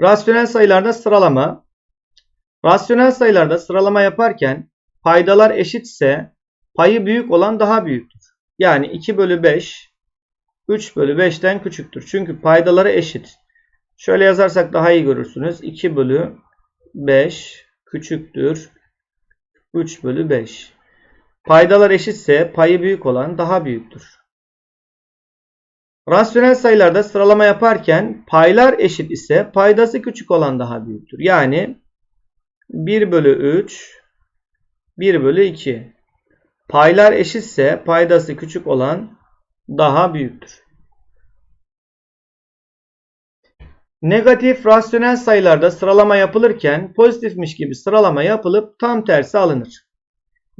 Rasyonel sayılarda sıralama. Rasyonel sayılarda sıralama yaparken paydalar eşitse payı büyük olan daha büyüktür. Yani 2 bölü 5 3 bölü 5'ten küçüktür. Çünkü paydaları eşit. Şöyle yazarsak daha iyi görürsünüz. 2 bölü 5 küçüktür. 3 bölü 5. Paydalar eşitse payı büyük olan daha büyüktür. Rasyonel sayılarda sıralama yaparken paylar eşit ise paydası küçük olan daha büyüktür. Yani 1 bölü 3 1 bölü 2. Paylar eşitse paydası küçük olan daha büyüktür. Negatif rasyonel sayılarda sıralama yapılırken pozitifmiş gibi sıralama yapılıp tam tersi alınır.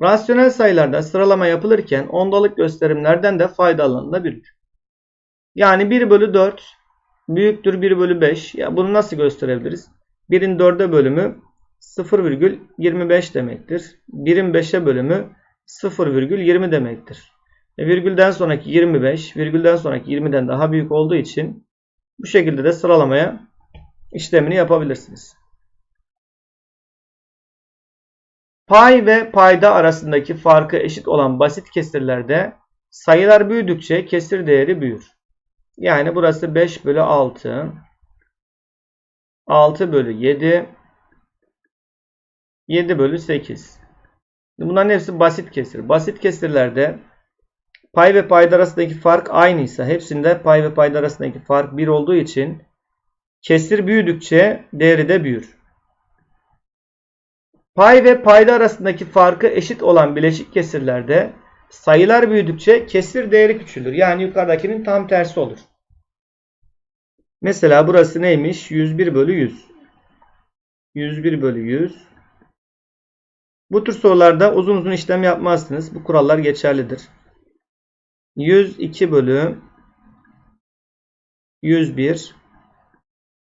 Rasyonel sayılarda sıralama yapılırken ondalık gösterimlerden de faydalanılabilir. Yani 1 bölü 4 büyüktür 1 bölü 5. Ya bunu nasıl gösterebiliriz? 1'in 4'e bölümü 0,25 demektir. 1'in 5'e bölümü 0,20 demektir. E, virgülden sonraki 25, virgülden sonraki 20'den daha büyük olduğu için bu şekilde de sıralamaya işlemini yapabilirsiniz. Pay ve payda arasındaki farkı eşit olan basit kesirlerde sayılar büyüdükçe kesir değeri büyür. Yani burası 5 bölü 6, 6 bölü 7, 7 bölü 8. Bunların hepsi basit kesir. Basit kesirlerde pay ve payda arasındaki fark aynıysa hepsinde pay ve payda arasındaki fark 1 olduğu için kesir büyüdükçe değeri de büyür. Pay ve payda arasındaki farkı eşit olan bileşik kesirlerde sayılar büyüdükçe kesir değeri küçülür. Yani yukarıdakinin tam tersi olur. Mesela burası neymiş? 101 bölü 100. 101 bölü 100. Bu tür sorularda uzun uzun işlem yapmazsınız. Bu kurallar geçerlidir. 102 bölü 101.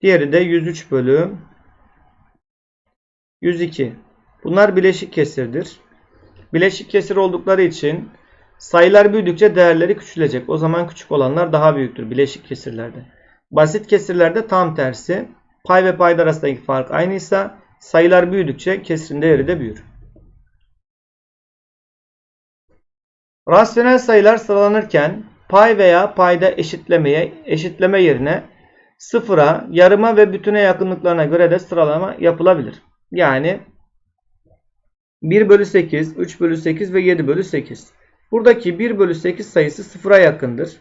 Diğeri de 103 bölü 102. Bunlar bileşik kesirdir. Bileşik kesir oldukları için sayılar büyüdükçe değerleri küçülecek. O zaman küçük olanlar daha büyüktür bileşik kesirlerde. Basit kesirlerde tam tersi. Pay ve payda arasındaki fark aynıysa sayılar büyüdükçe kesirin değeri de büyür. Rasyonel sayılar sıralanırken pay veya payda eşitlemeye eşitleme yerine sıfıra, yarıma ve bütüne yakınlıklarına göre de sıralama yapılabilir. Yani 1 bölü 8, 3 bölü 8 ve 7 bölü 8. Buradaki 1 bölü 8 sayısı sıfıra yakındır.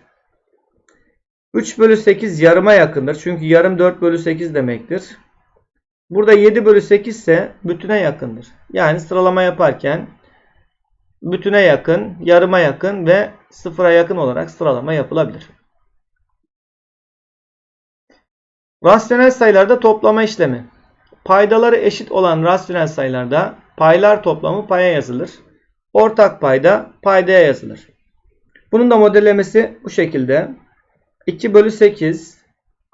3 bölü 8 yarıma yakındır. Çünkü yarım 4 bölü 8 demektir. Burada 7 bölü 8 ise bütüne yakındır. Yani sıralama yaparken bütüne yakın, yarıma yakın ve sıfıra yakın olarak sıralama yapılabilir. Rasyonel sayılarda toplama işlemi. Paydaları eşit olan rasyonel sayılarda paylar toplamı paya yazılır. Ortak payda paydaya yazılır. Bunun da modellemesi bu şekilde. 2 bölü 8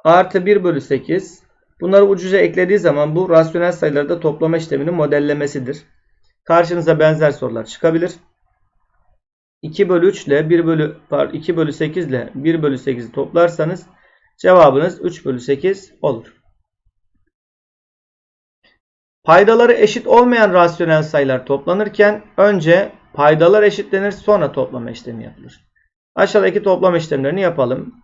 artı 1 bölü 8 bunları ucuca eklediği zaman bu rasyonel sayılarda toplama işleminin modellemesidir. Karşınıza benzer sorular çıkabilir. 2 bölü 3 ile 1 bölü, pardon, 2 bölü 8 ile 1 bölü 8'i toplarsanız cevabınız 3 bölü 8 olur. Paydaları eşit olmayan rasyonel sayılar toplanırken önce paydalar eşitlenir sonra toplama işlemi yapılır. Aşağıdaki toplama işlemlerini yapalım.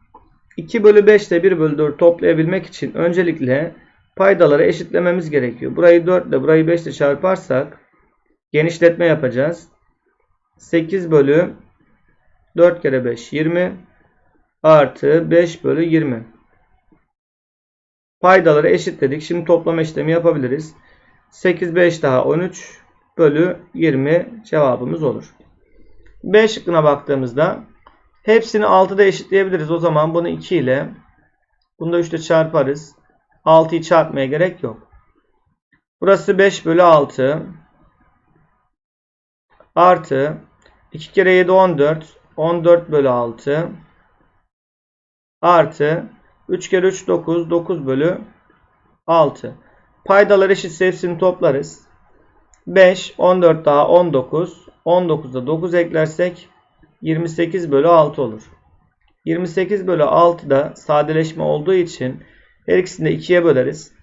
2 bölü 5 ile 1 bölü 4 toplayabilmek için öncelikle paydaları eşitlememiz gerekiyor. Burayı 4 ile burayı 5 ile çarparsak genişletme yapacağız. 8 bölü 4 kere 5 20 artı 5 bölü 20. Paydaları eşitledik. Şimdi toplama işlemi yapabiliriz. 8 5 daha 13 bölü 20 cevabımız olur. B şıkkına baktığımızda hepsini 6'da eşitleyebiliriz. O zaman bunu 2 ile bunu da 3 ile çarparız. 6'yı çarpmaya gerek yok. Burası 5 bölü 6 artı 2 kere 7 14 14 bölü 6 artı 3 kere 3 9 9 bölü 6. Paydalar eşitse hepsini toplarız. 5 14 daha 19 19'da 9 eklersek 28 bölü 6 olur. 28 bölü 6 da sadeleşme olduğu için Her ikisini de 2'ye böleriz.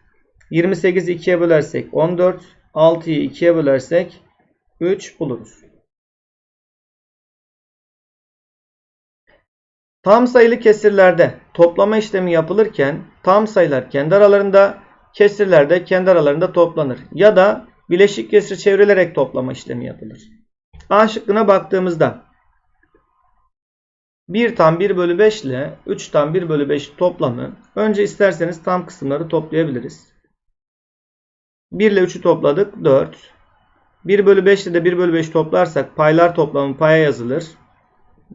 28'i 2'ye bölersek 14. 6'yı 2'ye bölersek 3 buluruz. Tam sayılı kesirlerde toplama işlemi yapılırken tam sayılar kendi aralarında, kesirler de kendi aralarında toplanır. Ya da bileşik kesir çevrilerek toplama işlemi yapılır. A şıkkına baktığımızda 1 tam 1 bölü 5 ile 3 tam 1 bölü 5 toplamı önce isterseniz tam kısımları toplayabiliriz. 1 ile 3'ü topladık 4. 1 bölü 5 ile de 1 bölü 5 toplarsak paylar toplamı paya yazılır.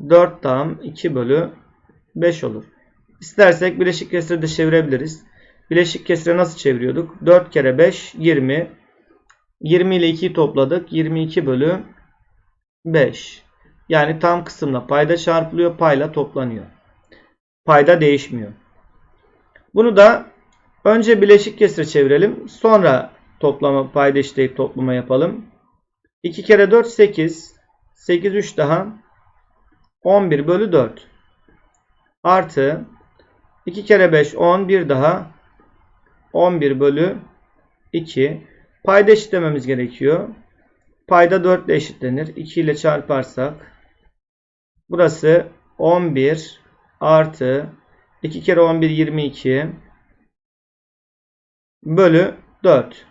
4 tam 2 bölü 5 olur. İstersek bileşik kesiri de çevirebiliriz. Bileşik kesiri nasıl çeviriyorduk? 4 kere 5 20. 20 ile 2'yi topladık. 22 bölü 5. Yani tam kısımla payda çarpılıyor. Payla toplanıyor. Payda değişmiyor. Bunu da önce bileşik kesiri çevirelim. Sonra toplama payda işleyip toplama yapalım. 2 kere 4 8. 8 3 daha 11 bölü 4 artı 2 kere 5 10 bir daha 11 bölü 2 payda eşitlememiz gerekiyor. Payda 4 ile eşitlenir. 2 ile çarparsak burası 11 artı 2 kere 11 22 bölü 4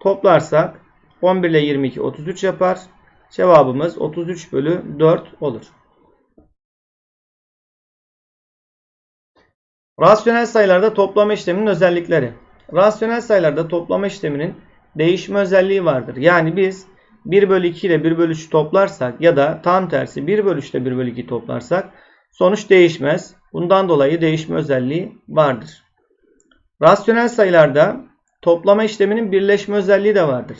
toplarsak 11 ile 22 33 yapar. Cevabımız 33 bölü 4 olur. Rasyonel sayılarda toplama işleminin özellikleri. Rasyonel sayılarda toplama işleminin değişme özelliği vardır. Yani biz 1 bölü 2 ile 1 bölü 3 toplarsak ya da tam tersi 1 bölü 3 ile 1 bölü 2 toplarsak sonuç değişmez. Bundan dolayı değişme özelliği vardır. Rasyonel sayılarda toplama işleminin birleşme özelliği de vardır.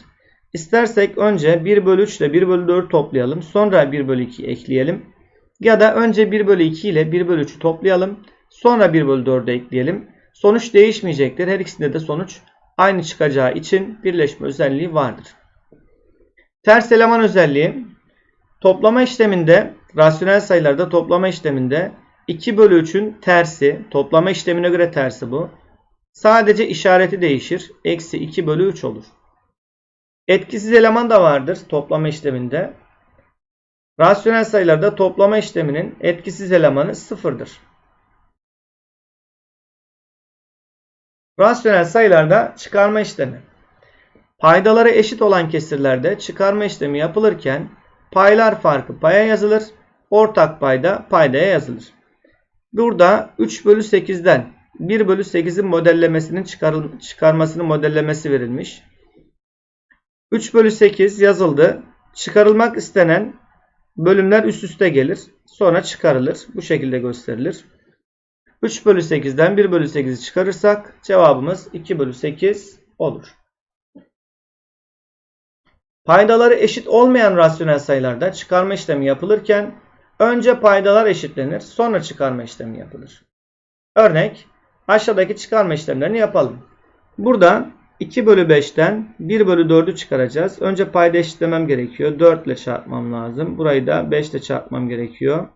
İstersek önce 1 bölü 3 ile 1 bölü 4 toplayalım. Sonra 1 bölü 2 ekleyelim. Ya da önce 1 bölü 2 ile 1 bölü 3'ü toplayalım. Sonra 1 bölü 4'ü ekleyelim. Sonuç değişmeyecektir. Her ikisinde de sonuç aynı çıkacağı için birleşme özelliği vardır. Ters eleman özelliği toplama işleminde rasyonel sayılarda toplama işleminde 2 bölü 3'ün tersi toplama işlemine göre tersi bu. Sadece işareti değişir. Eksi 2 bölü 3 olur. Etkisiz eleman da vardır toplama işleminde. Rasyonel sayılarda toplama işleminin etkisiz elemanı sıfırdır. Rasyonel sayılarda çıkarma işlemi. Paydaları eşit olan kesirlerde çıkarma işlemi yapılırken paylar farkı paya yazılır. Ortak payda paydaya yazılır. Burada 3 bölü 8'den 1 bölü 8'in modellemesinin çıkarmasının modellemesi verilmiş. 3 bölü 8 yazıldı. Çıkarılmak istenen bölümler üst üste gelir. Sonra çıkarılır. Bu şekilde gösterilir. 3 bölü 8'den 1 bölü 8'i çıkarırsak cevabımız 2 bölü 8 olur. Paydaları eşit olmayan rasyonel sayılarda çıkarma işlemi yapılırken önce paydalar eşitlenir sonra çıkarma işlemi yapılır. Örnek aşağıdaki çıkarma işlemlerini yapalım. Burada 2 bölü 5'ten 1 bölü 4'ü çıkaracağız. Önce payda eşitlemem gerekiyor. 4 ile çarpmam lazım. Burayı da 5 ile çarpmam gerekiyor.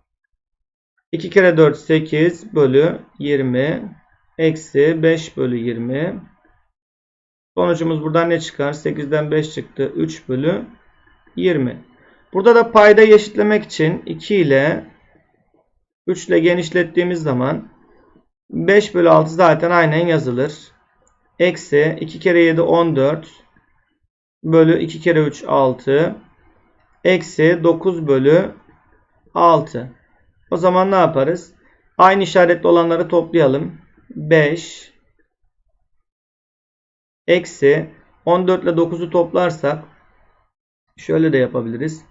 2 kere 4 8 bölü 20 eksi 5 bölü 20. Sonucumuz buradan ne çıkar? 8'den 5 çıktı. 3 bölü 20. Burada da payda eşitlemek için 2 ile 3 ile genişlettiğimiz zaman 5 bölü 6 zaten aynen yazılır. Eksi 2 kere 7 14 bölü 2 kere 3 6 eksi 9 bölü 6. O zaman ne yaparız? Aynı işaretli olanları toplayalım. 5 eksi 14 ile 9'u toplarsak şöyle de yapabiliriz.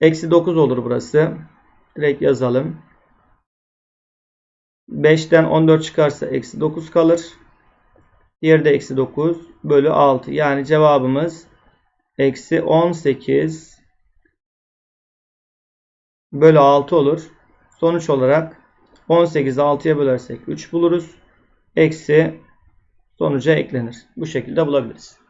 Eksi 9 olur burası. Direkt yazalım. 5'ten 14 çıkarsa eksi 9 kalır. Diğeri de eksi 9 bölü 6. Yani cevabımız eksi 18 bölü 6 olur. Sonuç olarak 18'i 6'ya bölersek 3 buluruz. Eksi sonuca eklenir. Bu şekilde bulabiliriz.